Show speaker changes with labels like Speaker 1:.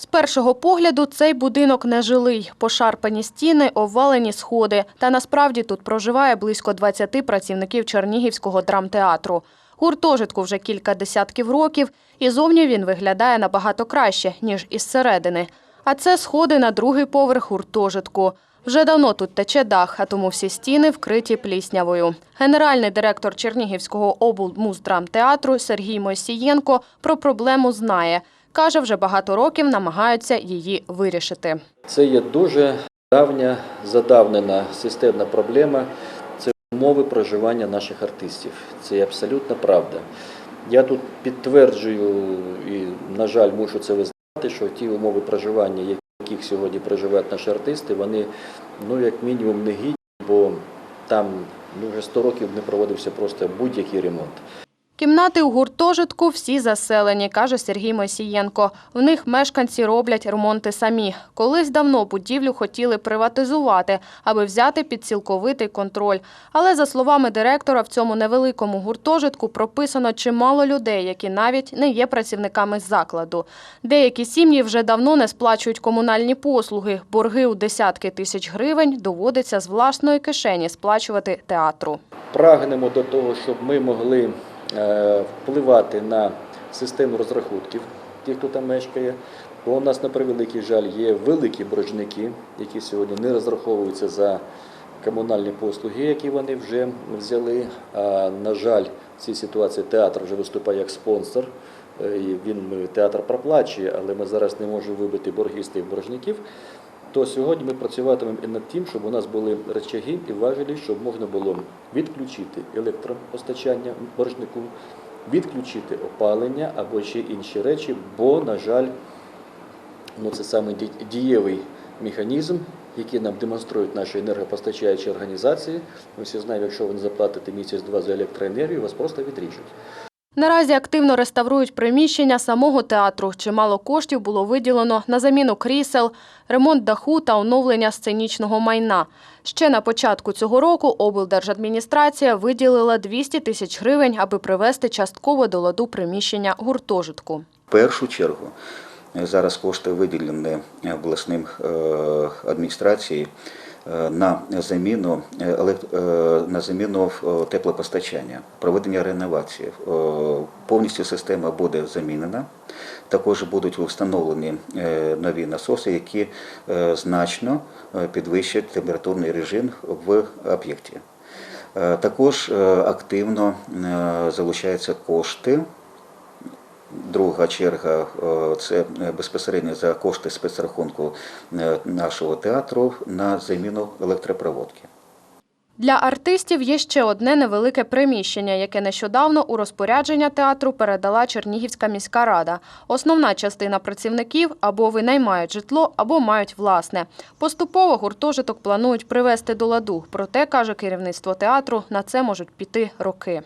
Speaker 1: З першого погляду цей будинок нежилий. Пошарпані стіни, обвалені сходи. Та насправді тут проживає близько 20 працівників Чернігівського драмтеатру. Гуртожитку вже кілька десятків років, і зовні він виглядає набагато краще, ніж із середини. А це сходи на другий поверх гуртожитку. Вже давно тут тече дах, а тому всі стіни вкриті пліснявою. Генеральний директор Чернігівського облмуздрамтеатру Сергій Мойсієнко про проблему знає. Каже, вже багато років намагаються її вирішити.
Speaker 2: Це є дуже давня, задавнена системна проблема. Це умови проживання наших артистів. Це є абсолютна правда. Я тут підтверджую і, на жаль, мушу це визнати, що ті умови проживання, яких сьогодні проживають наші артисти, вони ну, як мінімум не гідні, бо там ну, вже 100 років не проводився просто будь-який ремонт.
Speaker 1: Кімнати у гуртожитку всі заселені, каже Сергій Мойсієнко. В них мешканці роблять ремонти самі. Колись давно будівлю хотіли приватизувати, аби взяти під цілковитий контроль. Але, за словами директора, в цьому невеликому гуртожитку прописано чимало людей, які навіть не є працівниками закладу. Деякі сім'ї вже давно не сплачують комунальні послуги. Борги у десятки тисяч гривень доводиться з власної кишені сплачувати театру.
Speaker 2: Прагнемо до того, щоб ми могли впливати на систему розрахунків тих, хто там мешкає. Бо у нас, на превеликий жаль, є великі боржники, які сьогодні не розраховуються за комунальні послуги, які вони вже взяли. А на жаль, в цій ситуації театр вже виступає як спонсор. Е, і Він театр проплачує, але ми зараз не можемо вибити борги з тих боржників. То сьогодні ми працюватимемо і над тим, щоб у нас були речаги і важелі, щоб можна було відключити електропостачання боржнику, відключити опалення або ще інші речі, бо, на жаль, ну, це саме дієвий механізм, який нам демонструють наші енергопостачаючі організації. Ми всі знаємо, якщо ви не заплатите місяць-два за електроенергію, вас просто відріжуть.
Speaker 1: Наразі активно реставрують приміщення самого театру. Чимало коштів було виділено на заміну крісел, ремонт даху та оновлення сценічного майна. Ще на початку цього року облдержадміністрація виділила 200 тисяч гривень, аби привести частково до ладу приміщення гуртожитку.
Speaker 3: В першу чергу е, зараз кошти виділені е, обласним е, адміністрацією на заміну е, е, на заміну е, теплопостачання, проведення реновації. Е, Повністю система буде замінена. Також будуть встановлені е, нові насоси, які е, значно е, підвищать температурний режим в об'єкті. Е, Також е, активно е, залучаються кошти Друга черга е, це безпосередньо за кошти спецрахунку е, нашого театру на заміну електропроводки.
Speaker 1: Для артистів є ще одне невелике приміщення, яке нещодавно у розпорядження театру передала Чернігівська міська рада. Основна частина працівників або винаймають житло, або мають власне. Поступово гуртожиток планують привести до ладу. Проте, каже керівництво театру, на це можуть піти роки.